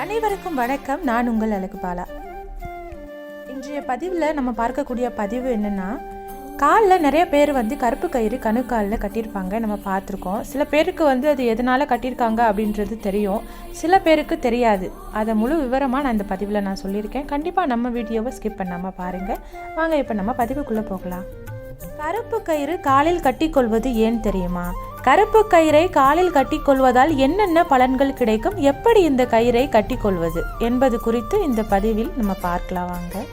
அனைவருக்கும் வணக்கம். நான் உங்கள் அழகு பாலா இன்றைய பதிவில் நம்ம பார்க்கக்கூடிய பதிவு என்னென்னா காலில் நிறைய பேர் வந்து கருப்பு கயிறு கணுக்காலில் கட்டியிருப்பாங்க. நம்ம பார்த்துருக்கோம். சில பேருக்கு வந்து அது எதனால் கட்டியிருக்காங்க அப்படின்றது தெரியும். சில பேருக்கு தெரியாது. அதை முழு விவரமாக நான் இந்த பதிவில் நான் சொல்லியிருக்கேன். கண்டிப்பாக நம்ம வீடியோவை ஸ்கிப் பண்ணாமல் பாருங்கள் வாங்க இப்போ நம்ம பதிவுக்குள்ளே போகலாம். கருப்பு கயிறு காலில் கட்டிக்கொள்வது ஏன் தெரியுமா? கருப்பு கயிறை காலில் கட்டிக்கொள்வதால் என்னென்ன பலன்கள் கிடைக்கும்? எப்படி இந்த கயிறை கட்டிக்கொள்வது? என்பது குறித்து இந்த பதிவில் நம்ம பார்க்கலாம் வாங்க.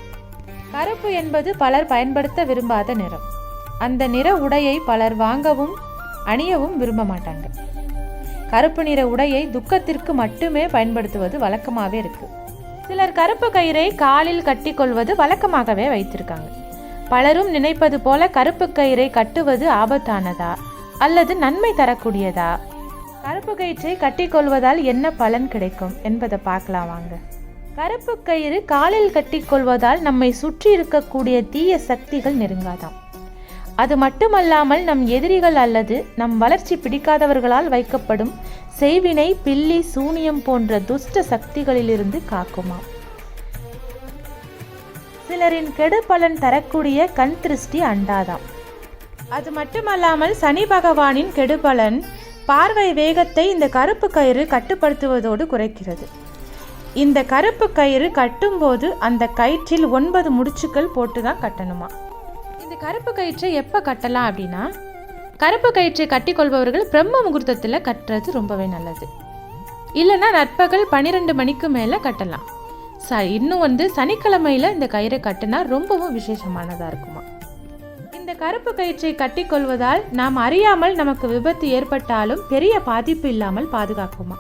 கருப்பு என்பது பலர் பயன்படுத்த விரும்பாத நிறம். அந்த நிற உடையை பலர் வாங்கவும் அணியவும் விரும்ப மாட்டாங்க. கருப்பு நிற உடையை துக்கத்திற்கு மட்டுமே பயன்படுத்துவது வழக்கமாகவே இருக்கு. சிலர் கருப்பு கயிறை காலில் கட்டிக்கொள்வது வழக்கமாகவே வைத்திருக்காங்க. பலரும் நினைப்பது போல கருப்பு கயிறை கட்டுவது ஆபத்தானதா? அல்லது நன்மை தரக்கூடியதா? கருப்பு கயிற்றை கட்டிக்கொள்வதால் என்ன பலன் கிடைக்கும் என்பதை பார்க்கலாம் வாங்க. கருப்பு கயிறு காலில் கட்டிக்கொள்வதால் நம்மை சுற்றி இருக்கக்கூடிய தீய சக்திகள் நெருங்காதாம். அது மட்டுமல்லாமல் நம் எதிரிகள் அல்லது நம் வளர்ச்சி பிடிக்காதவர்களால் வைக்கப்படும் செய்வினை பில்லி சூனியம் போன்ற துஷ்ட சக்திகளிலிருந்து காக்குமாம். சிலரின் கெடு பலன் தரக்கூடிய கண் திருஷ்டி அண்டாதாம். அது மட்டுமல்லாமல் சனி பகவானின் கெடுபலன் பார்வை வேகத்தை இந்த கருப்பு கயிறு கட்டுப்படுத்துவதோடு குறைக்கிறது. இந்த கருப்பு கயிறு கட்டும்போது அந்த கயிற்றில் ஒன்பது முடிச்சுக்கள் போட்டு தான் கட்டணுமா? இந்த கருப்பு கயிற்றை எப்போ கட்டலாம் அப்படின்னா கருப்பு கயிற்றை கட்டிக்கொள்பவர்கள் பிரம்ம முகூர்த்தத்தில் கட்டுறது ரொம்பவே நல்லது. இல்லைன்னா நற்பகல் பன்னிரெண்டு மணிக்கு மேலே கட்டலாம். ச இன்னும் வந்து சனிக்கிழமையில் இந்த கயிறை கட்டினா ரொம்பவும் விசேஷமானதாக இருக்கும். இந்த கருப்பு கயிற்றை கட்டிக்கொள்வதால் நாம் அறியாமல் நமக்கு விபத்து ஏற்பட்டாலும் பெரிய பாதிப்பு இல்லாமல் பாதுகாக்குமா?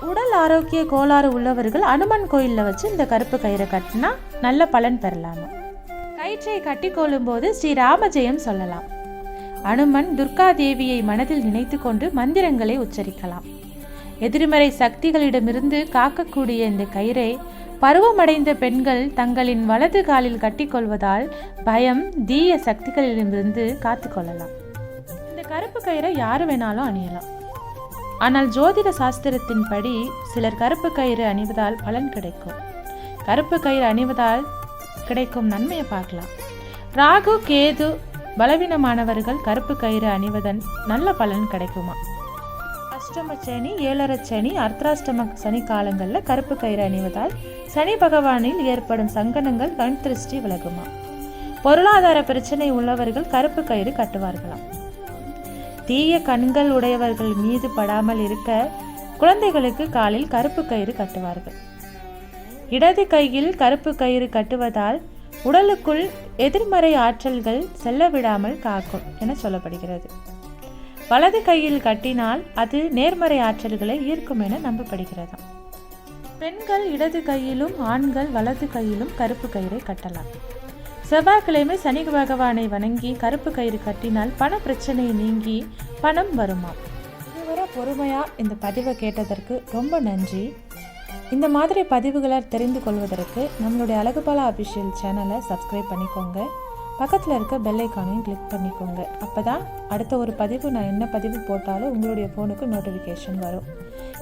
உடல் ஆரோக்கிய கோளாறு உள்ளவர்கள் அனுமன் கோயிலில் வச்சு இந்த கருப்பு கயிறை கட்டினா நல்ல பலன் பெறலாமா? கயிற்றை கட்டிக்கொள்ளும் போது ஸ்ரீ ராமஜெயம் சொல்லலாம். அனுமன் துர்கா தேவியை மனதில் நினைத்து கொண்டு மந்திரங்களை உச்சரிக்கலாம். எதிர்மறை சக்திகளிடமிருந்து காக்கக்கூடிய இந்த கயிறை பருவமடைந்த பெண்கள் தங்களின் வலது காலில் கட்டிக்கொள்வதால் பயம் தீய சக்திகளிடமிருந்து காத்துக்கொள்ளலாம். இந்த கருப்பு கயிறை யார் வேணாலும் அணியலாம். ஆனால் ஜோதிட சாஸ்திரத்தின்படி சிலர் கருப்பு கயிறு அணிவதால் பலன் கிடைக்கும். கருப்பு கயிறு அணிவதால் கிடைக்கும் நன்மையை பார்க்கலாம். ராகு கேது பலவீனமானவர்கள் கருப்பு கயிறு அணிவதன் நல்ல பலன் கிடைக்குமா? அஷ்டம சனி ஏழரை சனி அர்த்தராஷ்டம சனி காலங்களில் கருப்பு கயிறு அணிவதால் சனி பகவானில் ஏற்படும் சங்கடங்கள் கண் திருஷ்டி விலகுமா? பொருளாதார பிரச்சனை உள்ளவர்கள் கருப்பு கயிறு கட்டுவார்களாம். தீய கண்கள் உடையவர்கள் மீது படாமல் இருக்க குழந்தைகளுக்கு காலில் கருப்பு கயிறு கட்டுவார்கள். இடது கையில் கருப்பு கயிறு கட்டுவதால் உடலுக்குள் எதிர்மறை ஆற்றல்கள் செல்ல விடாமல் காக்கும் என சொல்லப்படுகிறது. வலது கையில் கட்டினால் அது நேர்மறை ஆற்றல்களை ஈர்க்கும் என நம்பப்படுகிறது பெண்கள் இடது கையிலும் ஆண்கள் வலது கையிலும் கருப்பு கயிறை கட்டலாம். செவ்வாய்க்கிழமை சனி பகவானை வணங்கி கருப்பு கயிறு கட்டினால் பண பிரச்சனை நீங்கி பணம் வருமாம். இதுவரை பொறுமையாக இந்த பதிவை கேட்டதற்கு ரொம்ப நன்றி. இந்த மாதிரி பதிவுகளை தெரிந்து கொள்வதற்கு நம்மளுடைய அழகுபாலா அபிஷியல் சேனலை சப்ஸ்கிரைப் பண்ணிக்கோங்க. பக்கத்தில் இருக்க பெல்லைக்கானையும் கிளிக் பண்ணிக்கோங்க. அப்போ தான் அடுத்த ஒரு பதிவு நான் என்ன பதிவு போட்டாலும் உங்களுடைய ஃபோனுக்கு நோட்டிஃபிகேஷன் வரும்.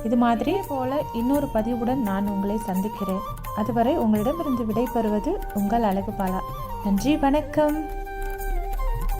இது மாதிரி போல் இன்னொரு பதிவுடன் நான் உங்களை சந்திக்கிறேன். அதுவரை உங்களிடமிருந்து விடைபெறுவது உங்கள் அழகுபாலா. நன்றி வணக்கம்.